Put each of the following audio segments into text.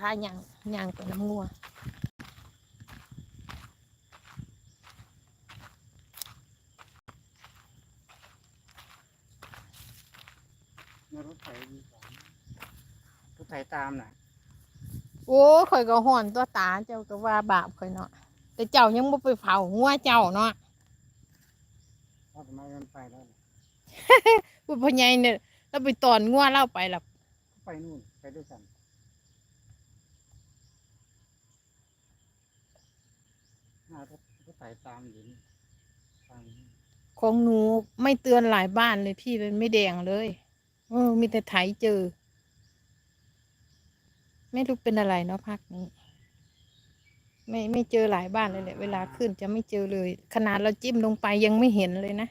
พาย่างย่างไปน้ำงัวในรถไถมีสองรถไถตามน่ะโอ้ข่อยก็ห่อนตัวตาเจ้าก็ว่าบาปข่อยเนาะแต่เจ้ายังบ่ไปเผางัวเจ้าเนาะเพราะทำไมมันไปแล้วล่ะพูดพ่อใหญ่เนี่ยเราไปตอนงัวเล่าไปหรอกไปนู่นไปด้วยกันหน้ารถรถ ไถตามอยู่นี่ตามนี่ของหนูไม่เตือนหลายบ้านเลยพี่เป็นไม่แดงเลยเออมีแต่ไถเจอ ไม่รู้เป็นอะไรเนาะภาคนี้ ไม่ไม่เจอหลายบ้านเลยแหละเวลาขึ้นจะไม่เจอเลย ขนาดเราจิ้มลงไปยังไม่เห็นเลยนะ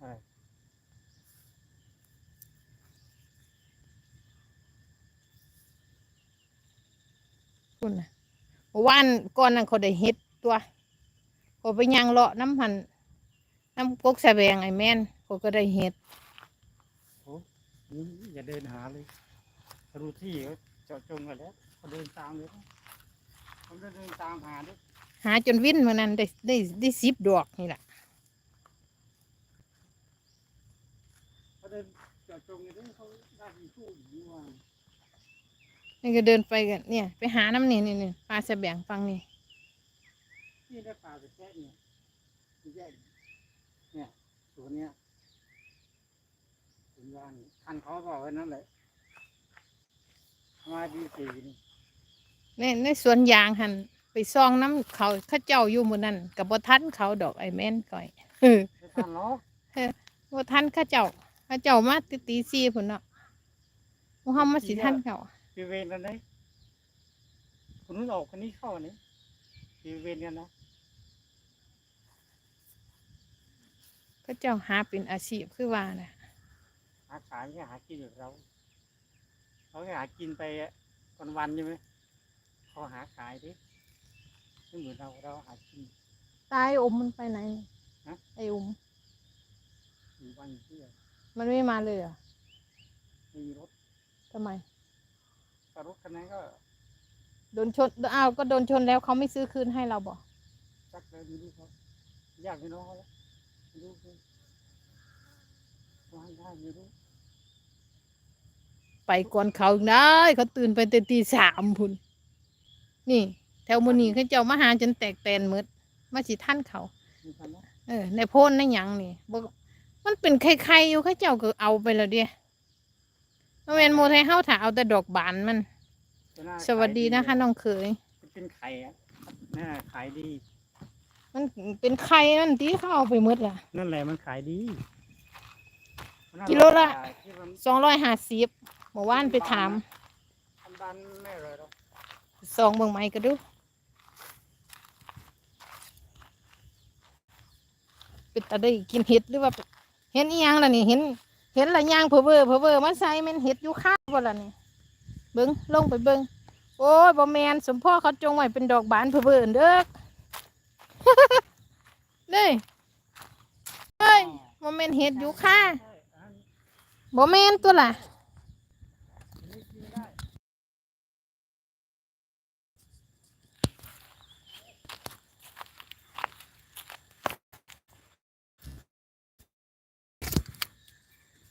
อะไรคุณนะว่านก่อนนั้นเขาได้เฮ็ดตัว เขาไปย่างเลาะน้ำหันน้ำกกสะแบงไอ้แม่นเขาก็ได้เฮ็ดโอ้นี่อย่าเดินหาเลยเขารู้ที่เขาเจาะจงกันแล้วเขาเดินตามเลยนะเขาเดินตามหาด้วยหาจนวิ่นมานั้นได้ได้ได้สิบดอกนี่แหละเขาเดินเจาะจงกันด้วยเขาได้ที่สู้อยู่นี่ว่านี่ก็เดินไปกันเนี่ย ไปหาน้ำนี่นี่นี่ปลาสะแบงฟังนี่ ที่ได้ปลาไปแค่เนี่ยที่แยกเนี่ยสวนเนี้ยสวนยางคันเขาบอกไว้นั่นแหละมาดีสี่นี่ในในสวนยางหันไปซองน้ำเขาเข้าเจ้าอยู่หมือนั่นกับบ่ทันเขาดอกไอ้แม่นก่อยเออไม่ทันหรอกบ่ทันเข้าเจ้าเข้าเจ้ามาตีตีซีพุ่นเนาะมุฮัมมัดสิทันเขาปีเวรกันเลยคนนู้นออกคนนี้เข้านี่ปีเวรกันนะ เข้าเจ้าหาเป็นอาชีพคือว่านะหาขายไม่ใช่หากินอย่างเราเขาแค่หากินไปวันวันๆใช่ไหมเขาหาขายดิไม่เหมือนเราเราหากินตายอมมันไปไหนฮะไอ้อมอยู่วันอยู่ที่มันไม่มาเลยเหรอะไม่มีรถทำไมแต่รถคันนั้นก็โดนชนอ้าวก็โดนชนแล้วเขาไม่ซื้อคืนให้เราบอกจักเลยไม่รู้เขาอยากไม่น้องเขาแล้ว ไม่รู้เขาวางได้ไม่รู้ไปก่อนเขาอีกได้เขาตื่นไปแต่ตีสามพุ่นนี่ แถวมอนีเขาเจ้ามาหาจนแตกแตนหมืดมาสิท่านเขา มีคันนะเออในโพนในหยังนี่บมันเป็นไข่ๆอยู่เขาเจ้าก็เอาไปแล้วเดียมันเป็นโมไทยเฮาถ้าเอาแต่ดอกบานมัน สวัสดีนะคะน้องเขย เป็นไข่อะน่าขายดี มันเป็นไข่นั่นที่เขาเอาไปหมดล่ะ นั่นแหละมันขายดีมันน่ากิโลละขายที่มันสองร้อยห้าสิบเมื่อวานไปถามทำบ้านไม่เลยหรอกซองเบิ่งไม้ก็ดู เป็นตาได้กินเห็ดหรือว่า เห็นอีหยังล่ะนี่เห็น เห็นละย่างเพอเวอร์เพอเวอร์มาใส่แมันเห็ดอยู่ข้างบ่ล่ะนี่เบิ่งลงไปเบิ่งโอ้ยบ่แมนสมพ่อเขาจงไว้เป็นดอกบานเพอเวอร์เด้อ นี่เฮ้ยบ่แมนเห็ดอยู่ข้างใช่อันบ่แมนตัวล่ะนี้กินได้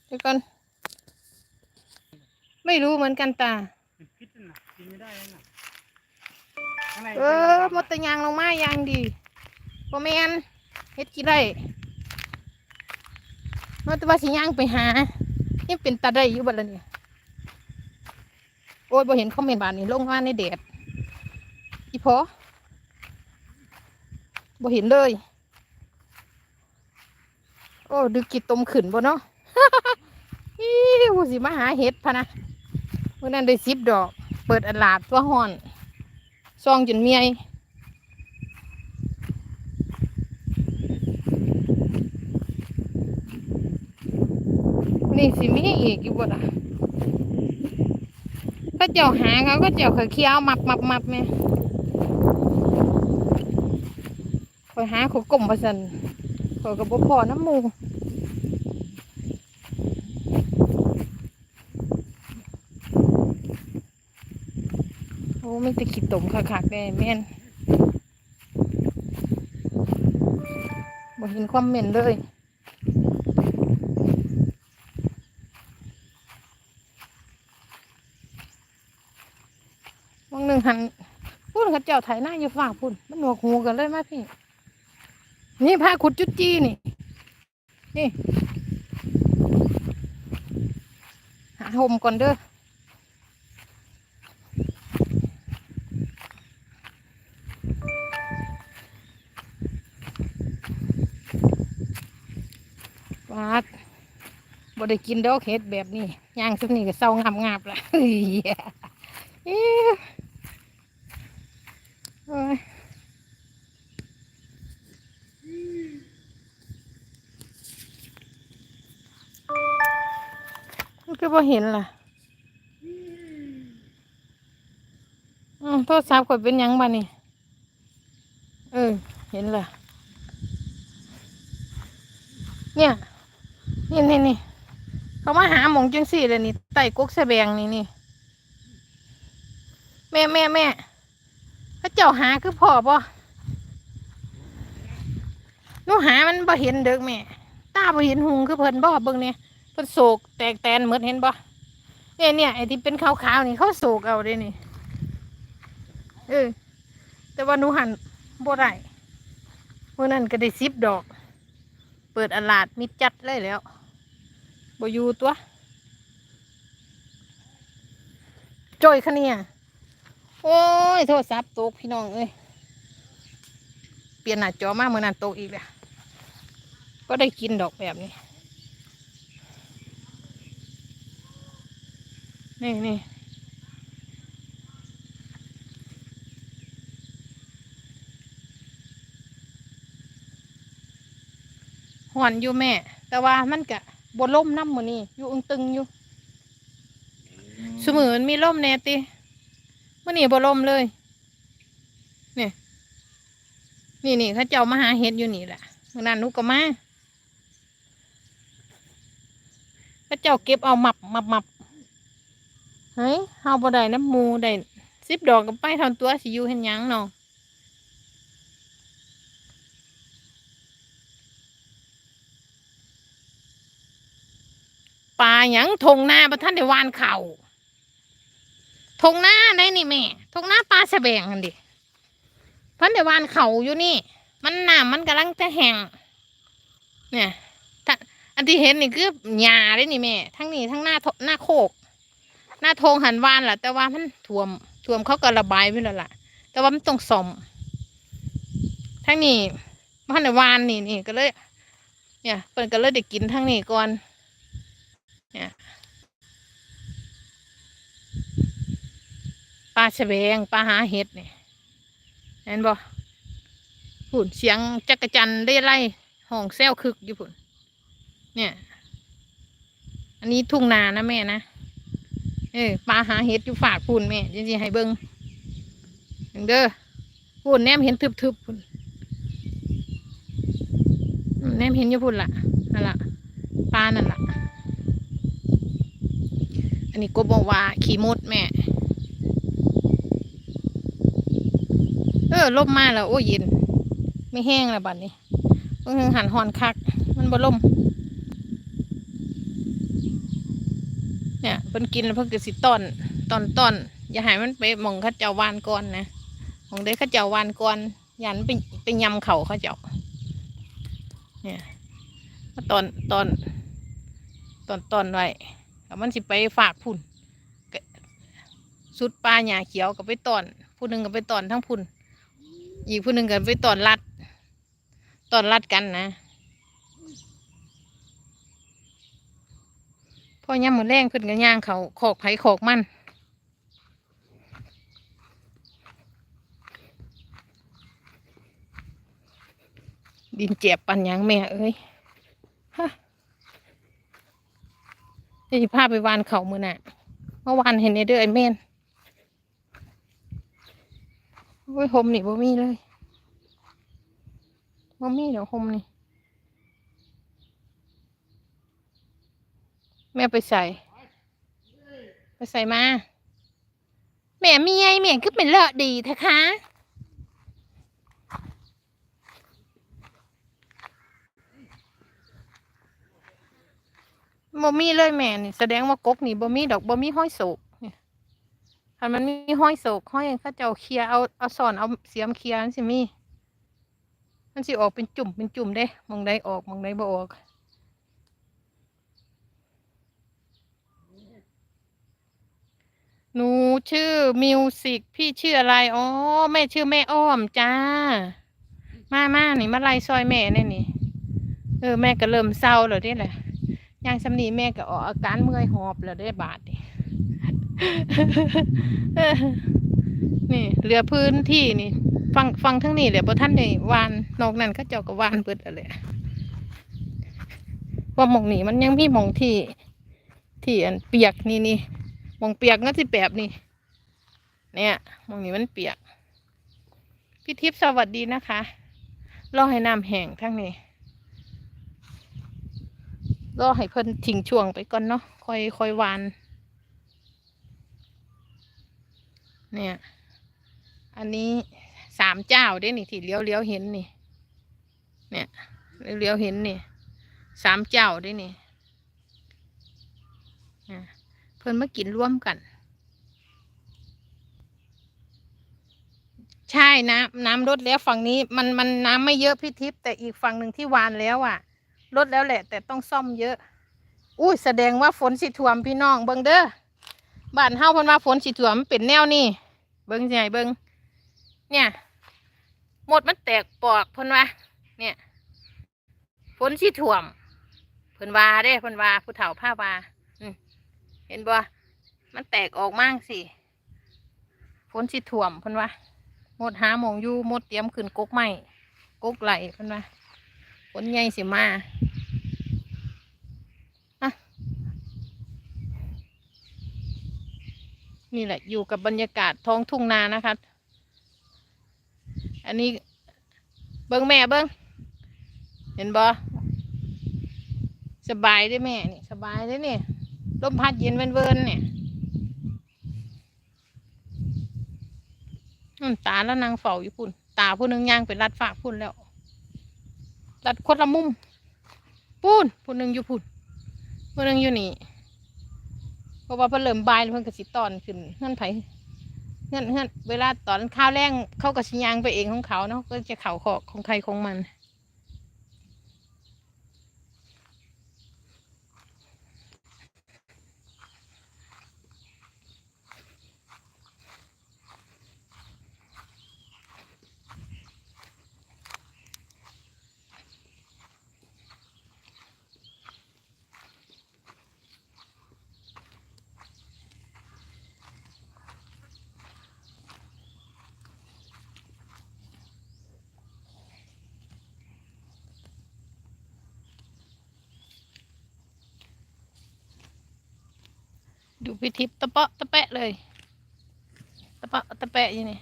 เดี๋ยวก่อนไม่รู้เหมือนกันตาเป็นพิษนั่นนะกินไม่ได้นั่นนะข้างในเอป็นอมดแตะยางลงมายางดี บ่แมนเฮ็ดกี่ได้มดแตว่าสิยางไปหานี่เป็นตาได้อยู่บัดละเนี่ยโอ้ยบ่เห็นคอมเมนต์บานนี้ลงมาในแดดอีพอบ่เห็นเลย โอ้ดึกกิดตมขึ้นบ่เนาะอีหูสิมาหาเห็ดพะนะวันนั้นได้สิบดอก เปิดอัลลาดตัวห่อน ซองจนเมีย นี่สิมีอีกอยู่บ่ล่ะก็เจ้าหาเขาก็เจ้าเขาเคี้ยวมับมับมับแม่คอยหาเขากลมประสันคอยกับบ่พอน้ำมูโอ้ไม่ต่ขีดตมคักๆได้แม่นบ่เห็นความเหม็นเลยบาง หันพูดเขาเจ้าไถหน้าอยู่ฝากพุ่นมันหนวกหูกันเลยไหมพี่ นี่พาขุดจุดจีนี่ นี่ หาห่มก่อนเด้อวาดบ่ได้กินดอกเห็ดแบบนี้ย่างสักนี่ก็เศร้างามงาบละ เฮ้ยเอ้ยโอ้ยมันก็บ่เห็นล่ะอืมโทษสาบข่อยเป็นยังบ้านี่ เออ เห็นล่ะ เนี่ย นี่นี่นี่ เขามาหาหมองจังสี่เลยนี่ไต่กกสะแบงนี่นี่ แม่แม่แม่ เจ้าหาคือพ่อบ่หนูหามันบ่เห็นเด้อแม่ตาบ่เห็นหุงคือเพิ่นบ่เบิ่งเนี่ยเพิ่นโศกแตกแตนเหมดเห็นบ่เนี่ยเนี่ยไอ้ที่เป็นขาวๆนี่เขาโศกเอาเด้นี่เออแต่ว่าหนูหันบ่ได้เมื่อนั้นก็ได้สิบดอก เปิดอลาดมิดจัดเลยแล้วบอยู่ตัวจ้อยคะเนี่ย โอ้ย โทษซับตกพี่น้องเอ้ย เปลี่ยนหน้าจอมาเมื่อนั้นตกอีกแล้วก็ได้กินดอกแบบนี้ นี่นี่หอนอยู่แม่ แต่ว่ามันกะบนล่มน้ำมือนี่อยู่อึงตึงอยู่สมือมันมีล่มแน่ติ มื่อนี่บนล่มเลย นี่ นี่นี่เขาเจ้ามาหาเห็ดอยู่นี่แหละมื่อนั้นนุก็มาเขาเจ้าเก็บเอาหมับหมับหมับเฮ้ยเฮาบ่ได้น้ำมูได้สิบดอกกับไปทอนตัวสิอยู่เห็นยังเนาะปลาหยังทงหน้าประท่านได้วานเข่า ทงหน้าได้นี่แม่ทงหน้าปลาสบงกันดิพันได้หวานเขาอยู่นี่ มันหน้ำมันกำลังจะแห้งเนี่ยถ้าอันที่เห็นนี่คือหญ้าได้นี่แม่ทั้งนี้ทั้งหน้าหน้าโคก หน้าทงหันวานแหละแต่ว่ามันท่วมท่วมเขาก็ระบายไปแล้วล่ะ แต่ว่ามันต้องสมทั้งนี้พันได้หวานนี่นี่ก็เลย เนี่ยเปินก็เลยได้กินทั้งนี้ก่อนเนี่ย ปลาแสวงปลาหาเห็ดเนี่เห็นบ่ผุ่นเสียงจักรจันได้ไล่ห้องแซวคึกอยู่ผุ่นเนี่ย อันนี้ทุ่งนานะแม่นะเออปลาหาเห็ดอยู่ฝากผุ่นแม่จริงๆให้เบิ้งเบิ่งเด้อผุ่นแนมเห็นทึบๆผุ่นแนมเห็นอยู่ผุ่นละนั่นละปลานั่นละอันนี้ก็บอกว่าขี่มดแม่ เออลมมาแล้ว โอ้ยเย็น ไม่แห้งแล้วบัดนี้เพิ่งหันหอนคัก มันบ่ลมเนี่ยเพิ่นกินแล้วเพิ่นก็สิต้อนตอนตอนอย่าให้มันไปหมองข้าเจ้าวานก่อนนะหมองได้ข้าเจ้าวานก่อนยันไปไปยำเขาเขาเจ้าเนี่ยตอนตอนตอนตอนไว้แล้วมันสิไปฝากพุ่นสุดปลาหญ้าเขียวก็ไปตอนผู้หนึ่งก็ไปตอนทั้งพุ่น อีกผู้หนึ่งก็ไปตอนรัดตอนรัดกันนะพ่อย่ำมือแรงขึ้นกันย่างเขาขอกไผ่ขอกมันดินเจ็บปันยังแม่เอ้ยฮะเดี๋ยวจะพาไปวานเขามือน่ะเมื่อวานเห็นในเดือไอเมน โอ้ยหมนี่บ่มีเลยบ่มีเดี๋ยวหมนี่ แม่ไปใส่ ไปใส่มา แม่เมียแม่คือเป็นเลอะดีเถอะคะบ่มีเลยแม่นี่แสดงว่ากกนี่บ่มีดอกบ่มีห้อยโศ กเนี่ยคันมันมีห้อยโศกห้อยเขาเจ้าเคลียเอาเอาสอนเอาเสียมเคลียมันสิมี มันสิออกเป็นจุ่มเป็นจุ่มเด้มองใดออกมองใดบ่ออกหนูชื่อมิวสิกพี่ชื่ออะไรอ๋อแม่ชื่อแม่อ้อมจ้า มามานี่มาไล่ซอยแม่แน่นี่ เออแม่ก็เริ่มเศร้าแล้วเด้แหละย่างสำนีแม่ก็ออกอาการเมื่อยหอบแล้วได้บาดนี่ นี่เหลือพื้นที่นี่ ฟังฟังทั้งนี้แหละบ่ท่านได้วานนอกนั้นเขาเจ้าก็วานเบิดอะไรว่าหมองนี่มันยังมีหมองที่ที่อันเปียกนี่นี่มองเปียกก็สิแบบนี่ เนี่ยมองนี้มันเปียก พี่ทิพย์สวัสดีนะคะรอให้น้ำแห้งทั้งนี้รอให้เพิ่นทิ้งช่วงไปก่อนเนาะค่อยค่อยวาน เนี่ย อันนี้สามเจ้าได้นี่ที่เลี้ยวเลี้ยวเห็นนี่ เนี่ยเลี้ยวเลี้ยวเห็นนี่สามเจ้าได้นี่อะเพิ่นมากินร่วมกัน ใช่น้ำน้ำลดแล้วฝั่งนี้มันมันน้ำไม่เยอะพี่ทิพย์แต่อีกฝั่งหนึ่งที่วานแล้วอะลดแล้วแหละ แต่ต้องซ่อมเยอะ อุ้ยแสดงว่าฝนสิท่วมพี่น้องเบิงเด้อบ้านเฮาเพิ่นว่าฝนสิท่วมเป็นแนวนี้ เบิ่งให้เบิ่งเนี่ย หมดมันแตกปอกเพิ่นว่าเนี่ยฝนสิท่วมเพิ่นว่าเด้เพิ่นว่าผู้เฒ่าผ้าวาเห็นบ่มันแตกออกมากสิฝนสิท่วมเพิ่นว่าหมดหาหมองอยู่หมดเตรียมขึ้นกกใหม่กกไหลเพิ่นว่าฝนใหญ่สิมาอะ นี่แหละอยู่กับบรรยากาศท้องทุ่งนานะคะ อันนี้เบิ้งแม่เบิ้งเห็นบ่สบายได้แม่นี่สบายได้เนี่ยลมพัดเย็นเวินๆเนี่ยอืมตาแล้วนางเฝ้าอยู่พุ่น ตาผู้หนึงย่างไปรัดฝากพุ่นแล้ว รัดคนละมุมพุ่นผู้หนึงอยู่พุ่นผู้หนึงอยู่นี่ ราะว่าเพิ่นเริ่มบายแล้วเพิ่นก็สิตอนขึ้นเงื่อนไผเงื่อนเงื่อนเวลาตอนข้าวแรงเขาก็สิยางไปเองของเขาเนาะก็จะเข่าขอกของใครของมัน ดูพิทิพย์ตะเปาะตะแปะเลย ตะเปาะตะแปะอยู่นี่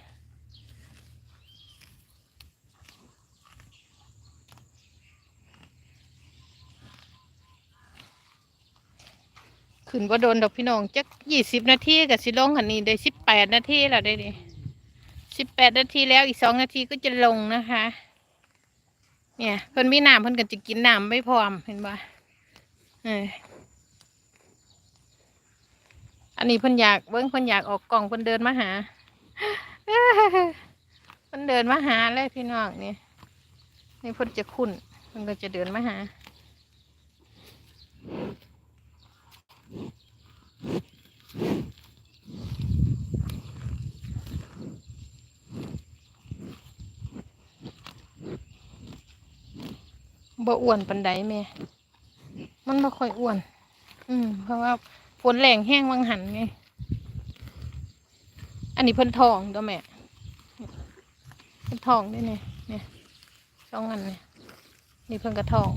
ขึ้นว่าโดนดอกพี่น้องจักยี่สิบนาทีกับสิลงหันนี้ได้สิบแปดนาทีแล้วได้ดิสิบแปดนาทีแล้วอีกสองนาทีก็จะลงนะคะ เนี่ยเพิ่นมีน้ำเพิ่นก็จะกินน้ำไม่พร้อมเห็นปะเออ อันนี้เพิ่นอยากเบิ้งเพิ่นอยากออกกล่องเพิ่นเดินมาหาเพิ่นเดินมาหาเลยพี่น้องนี่นี่เพิ่นจะคุ้นเพิ่นก็จะเดินมาหาบ่อ้วนปันใดแม่ มันบ่ค่อยอ้วน อืม เพราะว่า ฝนแรงแห้งวังหันไง อันนี้เพิ่นทองตัวแม่เพิ่นทองด้วยเนี่ยเนี่ยสองอันเนี่ยนี่เพิ่นกระทอง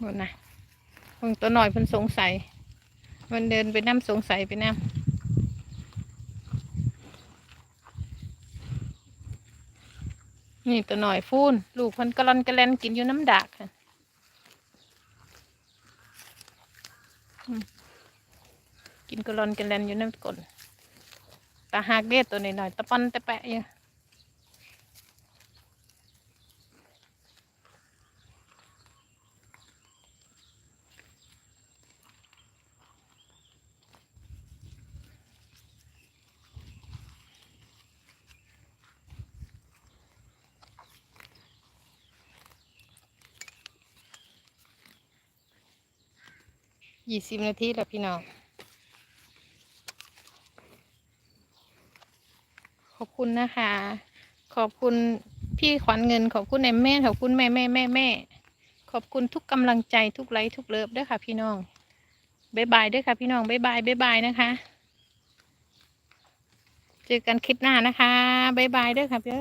หมดนะเพิ่งตัวหน่อยเพิ่นสงสัยมันเดินไปน้ำสงสัยไปน้ำ นี่ตัวหน่อยฟูนลูกมันกระลอนกระแลนกินอยู่น้ำดักค่ะกินกระลอนกระแลนอยู่น้ำกลนตาหากเด็ดตัวหน่อยๆตะปอนตะแปะอยู่ ยี่สิบนาทีแล้วพี่น้อง ขอบคุณนะคะ ขอบคุณพี่ขวัญเงิน ขอบคุณแม่แม่ขอบคุณแม่แม่แม่แม่ ขอบคุณทุกกำลังใจทุกไลค์ทุกเลิฟด้วยค่ะ พี่น้องบ๊ายบายด้วยค่ะพี่น้องบ๊ายบายบ๊ายบายนะคะ เจอกันคลิปหน้านะคะบ๊ายบายด้วยค่ะพี่อ